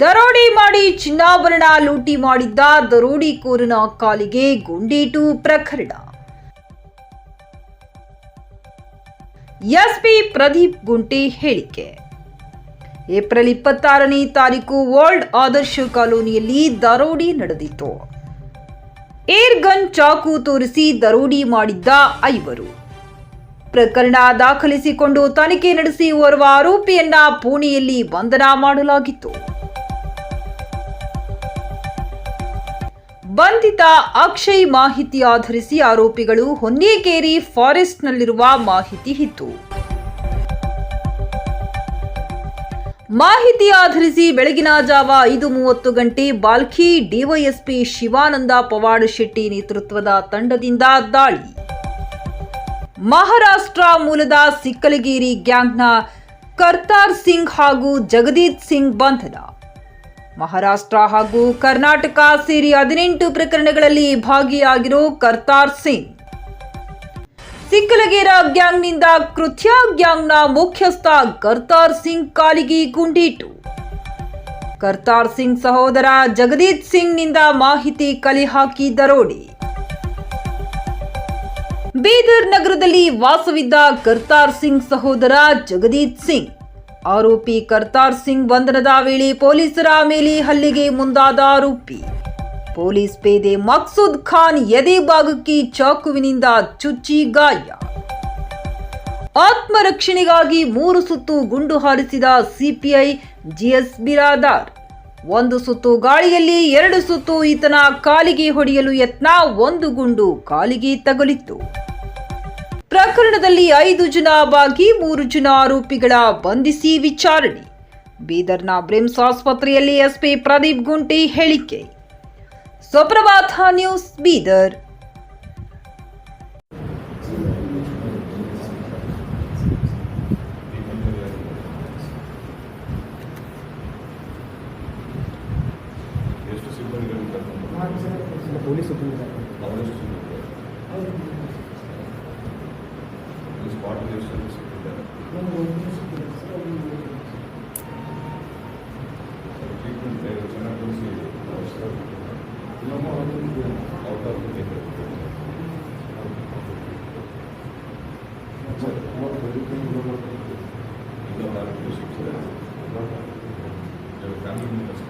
ದರೋಡೆ ಮಾಡಿ ಚಿನ್ನಾಭರಣ ಲೂಟಿ ಮಾಡಿದ್ದ ದರೋಡಿಕೋರನ ಕಾಲಿಗೆ ಗುಂಡೇಟು ಪ್ರಕರಣ. ಎಸ್ಪಿ ಪ್ರದೀಪ್ ಗುಂಟೆ ಹೇಳಿಕೆ. ಏಪ್ರಿಲ್ ಇಪ್ಪತ್ತಾರನೇ ತಾರೀಕು ವರ್ಲ್ಡ್ ಆದರ್ಶ ಕಾಲೋನಿಯಲ್ಲಿ ದರೋಡಿ ನಡೆದಿತ್ತು. ಏರ್ ಗನ್ ಚಾಕು ತೋರಿಸಿ ದರೋಡಿ ಮಾಡಿದ್ದ ಐವರು. ಪ್ರಕರಣ ದಾಖಲಿಸಿಕೊಂಡು ತನಿಖೆ ನಡೆಸಿ ಓರ್ವ ಆರೋಪಿಯನ್ನ ಪುಣೆಯಲ್ಲಿ ಬಂಧನ ಮಾಡಲಾಗಿತ್ತು. ಬಂಧಿತ ಅಕ್ಷಯ್ ಮಾಹಿತಿ ಆಧರಿಸಿ ಆರೋಪಿಗಳು ಹೊನ್ನೇಕೇರಿ ಫಾರೆಸ್ಟ್ನಲ್ಲಿರುವ ಮಾಹಿತಿ ಇತ್ತು. ಮಾಹಿತಿ ಆಧರಿಸಿ ಬೆಳಗಿನ ಜಾವ ಐದು ಮೂವತ್ತು ಗಂಟೆ ಬಾಲ್ಕಿ ಡಿವೈಎಸ್ಪಿ ಶಿವಾನಂದ ಪವಾಡ್ ಶೆಟ್ಟಿ ನೇತೃತ್ವದ ತಂಡದಿಂದ ದಾಳಿ. ಮಹಾರಾಷ್ಟ್ರ ಮೂಲದ ಸಿಕ್ಕಲಗೇರಿ ಗ್ಯಾಂಗ್ನ ಕರ್ತಾರ್ ಸಿಂಗ್ ಹಾಗೂ ಜಗದೀತ್ ಸಿಂಗ್ ಬಂಧನ. ಮಹಾರಾಷ್ಟ್ರ ಹಾಗೂ ಕರ್ನಾಟಕ ಸೇರಿ ಹದಿನೆಂಟು ಪ್ರಕರಣಗಳಲ್ಲಿ ಭಾಗಿಯಾಗಿರೋ ಕರ್ತಾರ್ ಸಿಂಗ್. ಸಿಕ್ಕಲಗೇರ ಗ್ಯಾಂಗ್ನಿಂದ ಕೃತ್ಯ ಗ್ಯಾಂಗ್ನ ಮುಖ್ಯಸ್ಥ ಕರ್ತಾರ್ ಸಿಂಗ್ ಕಾಲಿಗೆ ಗುಂಡೀಟು. ಕರ್ತಾರ್ ಸಿಂಗ್ ಸಹೋದರ ಜಗದೀತ್ ಸಿಂಗ್ನಿಂದ ಮಾಹಿತಿ ಕಲೆ ಹಾಕಿ ದರೋಡಿ. ಬೀದರ್ ನಗರದಲ್ಲಿ ವಾಸವಿದ್ದ ಕರ್ತಾರ್ ಸಿಂಗ್ ಸಹೋದರ ಜಗದೀತ್ ಸಿಂಗ್. ಆರೋಪಿ ಕರ್ತಾರ್ ಸಿಂಗ್ ಬಂಧನದ ವೇಳೆ ಪೊಲೀಸರ ಮೇಲೆ ಹಲ್ಲಿಗೆ ಮುಂದಾದ ಆರೋಪಿ. ಪೊಲೀಸ್ ಪೇದೆ ಮಕ್ಸೂದ್ ಖಾನ್ ಎದೆ ಭಾಗಕ್ಕೆ ಚಾಕುವಿನಿಂದ ಚುಚ್ಚಿ ಗಾಯ. ಆತ್ಮರಕ್ಷಣೆಗಾಗಿ ಮೂರು ಸುತ್ತು ಗುಂಡು ಹಾರಿಸಿದ ಸಿಪಿಐ ಜಿಎಸ್ ಬಿರಾದಾರ್. ಒಂದು ಸುತ್ತು ಗಾಳಿಯಲ್ಲಿ, ಎರಡು ಸುತ್ತು ಈತನ ಕಾಲಿಗೆ ಹೊಡೆಯಲು ಯತ್ನ, ಒಂದು ಗುಂಡು ಕಾಲಿಗೆ ತಗುಲಿತ್ತು. ಪ್ರಕರಣದಲ್ಲಿ ಐದು ಜನ ಬಾಗಿ ಮೂರು ಜನ ಆರೋಪಿಗಳ ಬಂಧಿಸಿ ವಿಚಾರಣೆ. ಬೀದರ್ನ ಬ್ರಿಮ್ಸ್ ಆಸ್ಪತ್ರೆಯಲ್ಲಿ ಎಸ್ಪಿ ಪ್ರದೀಪ್ ಗುಂಟಿ ಹೇಳಿಕೆ. ಸುಪ್ರಭಾತ ನ್ಯೂಸ್ ಬೀದರ್. 말이 될 수 있습니다. 지금 내 전화번호에 나오시다 영어 같은 나오다 보게 됐고 이거 말을 듣고 싶어요. 여기 남입니다.